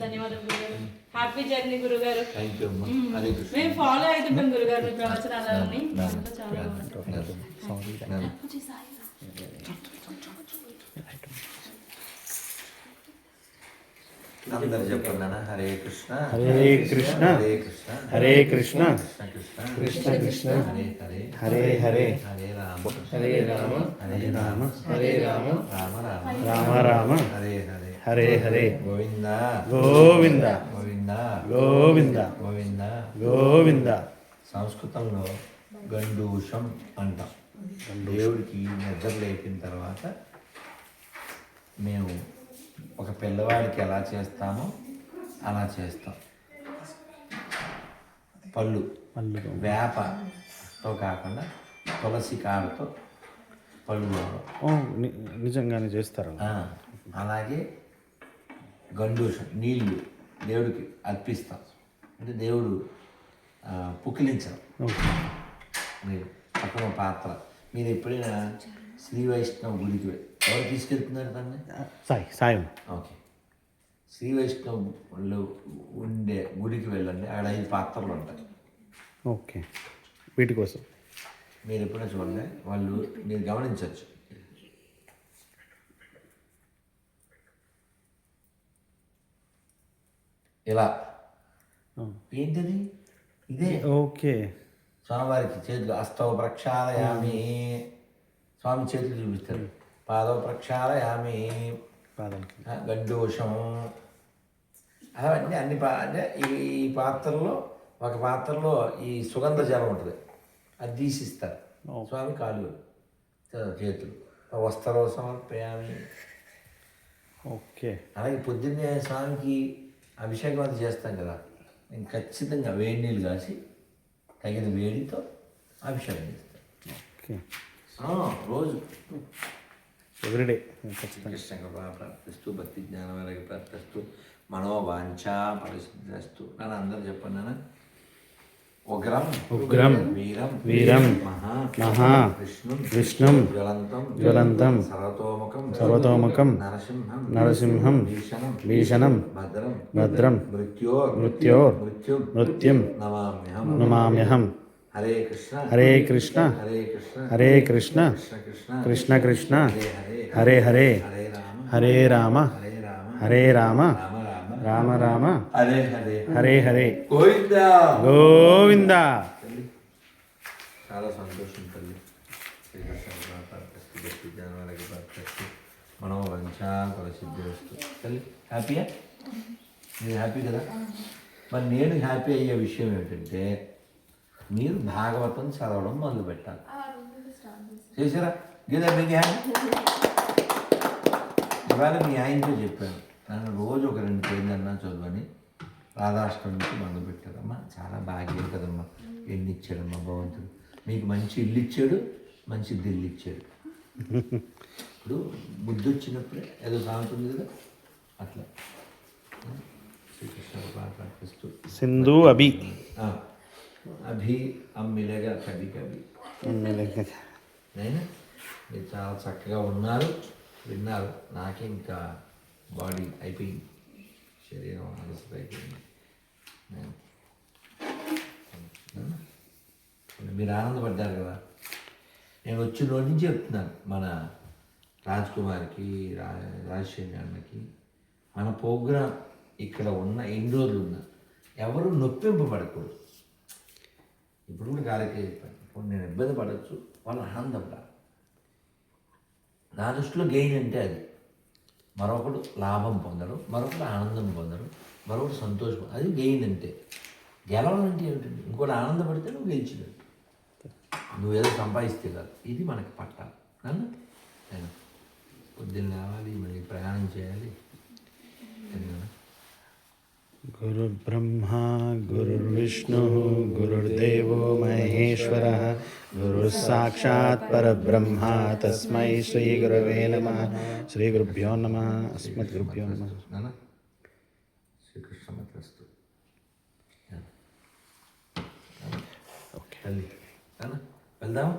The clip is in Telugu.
ధన్యవాదాలు గురుగారు. హ్యాపీ జర్నీ గురుగారు. మేము. ఫాలో అవుతుంటాం గురుగారు మీ ప్రవచనాలని చాలా అందరు చెప్పండి హరే కృష్ణ హరే కృష్ణ హరే కృష్ణ హరే కృష్ణ హరే హరే హరే హరే హరే రామ హరే రామ హరే రామ హరే రామ రామ రామ రామ రామ హరే హరే హరే గోవింద. గోవింద. గోవింద. గోవింద. గోవింద. గోవింద. సంస్కృతంలో గండూషం అంటాం. దేవుడికి నిద్ర లేపిన తర్వాత మేము ఒక పిల్లవాడికి ఎలా చేస్తామో అలా చేస్తాం. పళ్ళు. పళ్ళు. వేపతో కాకుండా తులసి కాడతో పళ్ళు నిజంగానే చేస్తారు? అలాగే గండూషం నీళ్ళు దేవుడికి అర్పిస్తాం. అంటే దేవుడు ఓకే. మీరు పక్కన పాత్ర. మీరు ఎప్పుడైనా శ్రీ వైష్ణవ గుడికి ఎవరు తీసుకెళ్తున్నారు దాన్ని? సాయి సాయం. ఓకే. శ్రీ వైష్ణవులు ఉండే గుడికి వెళ్ళండి అక్కడ ఐదు పాత్రలు ఉంటాయి. ఓకే. వీటి కోసం. మీరు ఎప్పుడైనా చూడండి వాళ్ళు మీరు గమనించవచ్చు. ఇలా. ఏంటిది? ఇదే. ఓకే. స్వామివారికి చేతులు అస్తవ ప్రక్షాళయామి. స్వామి చేతులు చూపిస్తారు. పాదవ ప్రక్షాళయామి. గడ్డోషం. అవన్నీ అన్ని పా అంటే ఈ పాత్రలో ఒక పాత్రలో ఈ సుగంధ జలం ఉంటుంది. అది తీసిస్తారు. స్వామి కాళ్ళు. చేతులు. వస్త్రం సమర్పయామి. ఓకే. అలాగే పొద్దున్నే స్వామికి అభిషేకం అది చేస్తాం కదా. నేను ఖచ్చితంగా వేడి నీళ్ళు కాసి తగిన వేడితో అభిషేకం చేస్తాను రోజు. ఎవ్రీడే ఖచ్చితంగా ప్రార్థిస్తూ భక్తి జ్ఞానం వరకు ప్రార్థిస్తూ మనోవాంఛా పరిశుద్ధిస్తూ నన్ను అందరూ చెప్పండి నాన్న. ఉగ్రం ఉగ్రం వీరం వీరం మహా మహా విష్ణుం విష్ణుం జ్వలంతం జ్వలంతం సర్వతోముఖం సర్వతోముఖం నరసింహం నరసింహం భీషణం భీషణం భద్రం భద్రం మృత్యోర్ మృత్యోర్ మృత్యుం మృత్యుం నమామ్యహం నమామ్యహం హరే కృష్ణ హరే కృష్ణ హరే కృష్ణ హరే కృష్ణ కృష్ణ కృష్ణ హరే హరే హరే హరే రామ హరే రామ హరే రామ రామ రామ. హరే హరే. హరే హరే. గోవిందా. గోవింద. చాలా సంతోషం తల్లి. మనో వంచా తల్లి హ్యాపీయా మీరు హ్యాపీ కదా? మరి నేను హ్యాపీ అయ్యే విషయం ఏమిటంటే మీరు భాగవతం చదవడం మొదలు పెట్టాలి. చేసారా గీదా మీకు హ్యాపీ ఇవాళ మీ ఆయనతో చెప్పాను. నన్ను రోజు ఒక రెండు పేర్లు అన్నా చదవని రాధాష్టం నుంచి మొదలు పెట్టారమ్మా. చాలా భాగ్యం కదమ్మా. ఎన్ని ఇచ్చాడమ్మా భగవంతుడు. మీకు మంచి ఇల్లు ఇచ్చాడు మంచి దిల్లు ఇచ్చాడు. ఇప్పుడు బుద్ధి వచ్చినప్పుడే ఏదో సాగుతుంది కదా? అట్లా. శ్రీకృష్ణ ప్రార్థిస్తూ సింధు అభి. అభి అమ్మిలేగా కవి కవి నైనా? మీరు చాలా చక్కగా ఉన్నారు విన్నారు. నాకే ఇంకా బాడీ అయిపోయింది. శరీరం అలసట అయిపోయింది మీరు ఆనందపడ్డారు కదా? నేను వచ్చిన రోజు నుంచి చెప్తున్నాను మన రాజ్ కుమార్కి రా రాజశేఖర్ అన్నకి. మన ప్రోగ్రాం ఇక్కడ ఉన్న ఎన్ని రోజులు ఉన్నా ఎవరు నొప్పింపబడకూడదు ఇప్పుడు కూడా కాలేకే చెప్పాను. ఇప్పుడు నేను ఇబ్బంది పడవచ్చు వాళ్ళు ఆనందపడాలి నా దృష్టిలో గెయిన్ అంటే అది. మరొకడు లాభం పొందడు మరొకడు ఆనందం పొందడు మరొకడు సంతోషం అది గెయిన్ అంటే గెలవడం అంటే ఏమిటండి? ఇంకోటి ఆనందపడితే నువ్వు గెలిచినట్టు. నువ్వు ఏదో సంపాదిస్తే కాదు ఇది మనకి పట్టాలి. నేను పొద్దున్న లేవాలి మళ్ళీ ప్రయాణం చేయాలి. గురు బ్రహ్మ గురు విష్ణు గురు గురుర్ సాక్షాత్ పరబ్రహ్మ తస్మై శ్రీ గురవే నమ శ్రీ గురుభ్యో నమ అస్మద్ గురుభ్యో నమ నాన్న శ్రీకృష్ణ మతస్తు తల్లి నాన్న వెళ్దాం